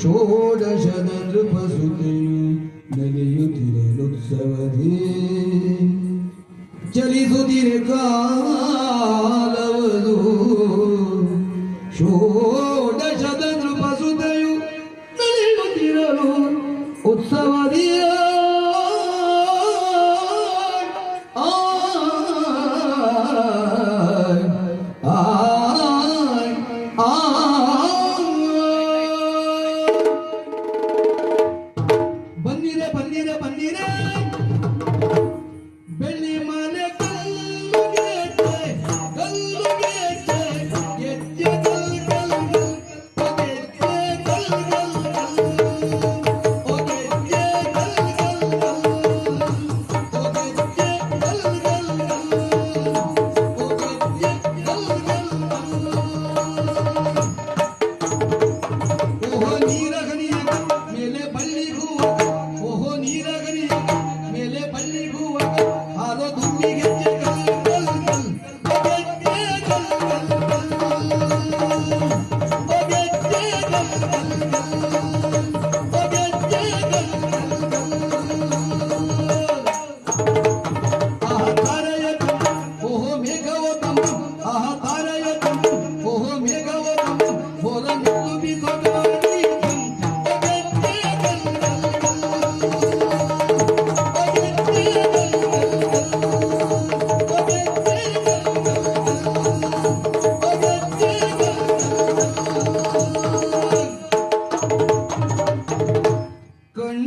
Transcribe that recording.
ಷೋಡಶದ ನೃಪಸುತೆಯು ನಡೆಯುತ್ತಿರಲುತ್ಸವದಿ ಚಲಿಸುತ್ತಿರೆ ಕಾಲವದು ಷೋಡಶದ ನೃಪಸುತೆಯು ನಡೆಯುತ್ತಿರಲು ಉತ್ಸವ பன்னீரே பன்னீரே பன்னீரே Oh, make a